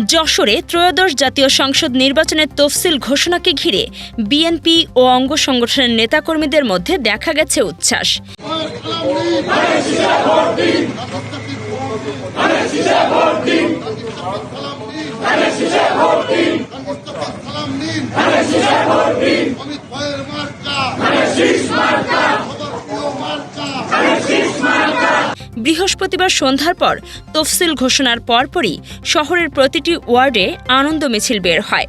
যশোরে ত্রয়োদশ জাতীয় সংসদ নির্বাচনের তফসিল ঘোষণাকে ঘিরে বিএনপি ও অঙ্গ সংগঠনের নেতাকর্মীদের মধ্যে দেখা গেছে উচ্ছ্বাস। নিন বৃহস্পতিবার সন্ধ্যার পর তফসিল ঘোষণার পরপরই শহরের প্রতিটি ওয়ার্ডে আনন্দ মিছিল বের হয়।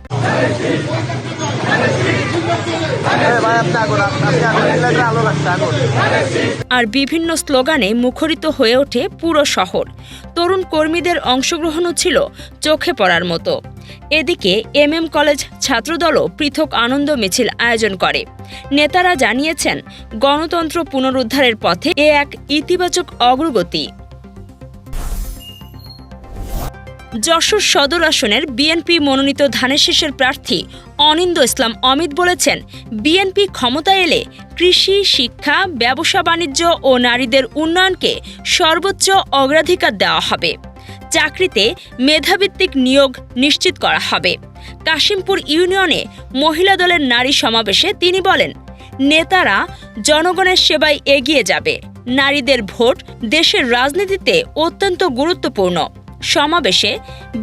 আর বিভিন্ন স্লোগানে মুখরিত হয়ে ওঠে পুরো শহর। তরুণ কর্মীদের অংশগ্রহণও ছিল চোখে পড়ার মতো। এদিকে এমএম কলেজ ছাত্রদলও পৃথক আনন্দ মিছিল আয়োজন করে। নেতারা জানিয়েছেন, গণতন্ত্র পুনরুদ্ধারের পথে এ এক ইতিবাচক অগ্রগতি। যশোর সদর আসনের বিএনপি মনোনীত ধানের শীষের প্রার্থী অনিন্দ ইসলাম অমিত বলেছেন, বিএনপি ক্ষমতা এলে কৃষি, শিক্ষা, ব্যবসা, বাণিজ্য ও নারীদের উন্নয়নকে সর্বোচ্চ অগ্রাধিকার দেওয়া হবে। চাকরিতে মেধাভিত্তিক নিয়োগ নিশ্চিত করা হবে। কাশিমপুর ইউনিয়নে মহিলা দলের নারী সমাবেশে তিনি বলেন, নেতারা জনগণের সেবায় এগিয়ে যাবে। নারীদের ভোট দেশের রাজনীতিতে অত্যন্ত গুরুত্বপূর্ণ। সমাবেশে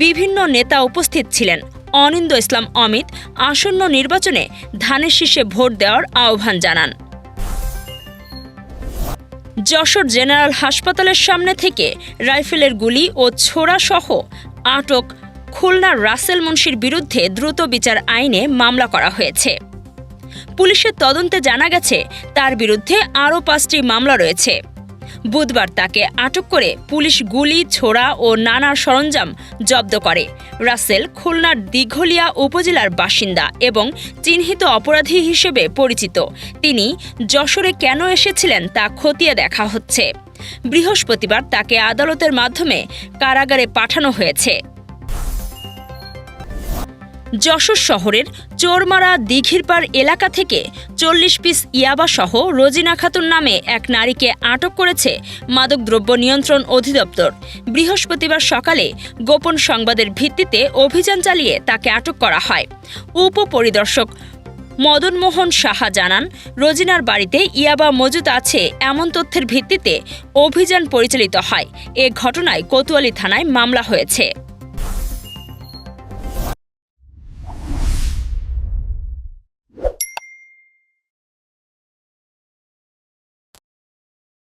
বিভিন্ন নেতা উপস্থিত ছিলেন। অনিন্দ ইসলাম অমিত আসন্ন নির্বাচনে ধানের শীষে ভোট দেওয়ার আহ্বান জানান। যশোর জেনারেল হাসপাতালের সামনে থেকে রাইফেলের গুলি ও ছোড়া সহ আটক খুলনার রাসেল মুন্সির বিরুদ্ধে দ্রুত বিচার আইনে মামলা করা হয়েছে। পুলিশের তদন্তে জানা গেছে, তার বিরুদ্ধে আরও পাঁচটি মামলা রয়েছে। বুধবার তাকে আটক করে পুলিশ গুলি, ছোড়া ও নানা সরঞ্জাম জব্দ করে। রাসেল খুলনার দিঘলিয়া উপজেলার বাসিন্দা এবং চিহ্নিত অপরাধী হিসেবে পরিচিত। তিনি যশোরে কেন এসেছিলেন তা খতিয়ে দেখা হচ্ছে। বৃহস্পতিবার তাকে আদালতের মাধ্যমে কারাগারে পাঠানো হয়েছে। যশোর শহরের চোরমারা দিঘিরপাড় এলাকা থেকে চল্লিশ পিস ইয়াবা সহ রোজিনা খাতুন নামে এক নারীকে আটক করেছে মাদকদ্রব্য নিয়ন্ত্রণ অধিদপ্তর। বৃহস্পতিবার সকালে গোপন সংবাদের ভিত্তিতে অভিযান চালিয়ে তাকে আটক করা হয়। উপ উপপরিদর্শক মদনমোহন সাহা জানান, রোজিনার বাড়িতে ইয়াবা মজুদ আছে এমন তথ্যের ভিত্তিতে অভিযান পরিচালিত হয়। এ ঘটনায় কোতোয়ালি থানায় মামলা হয়েছে।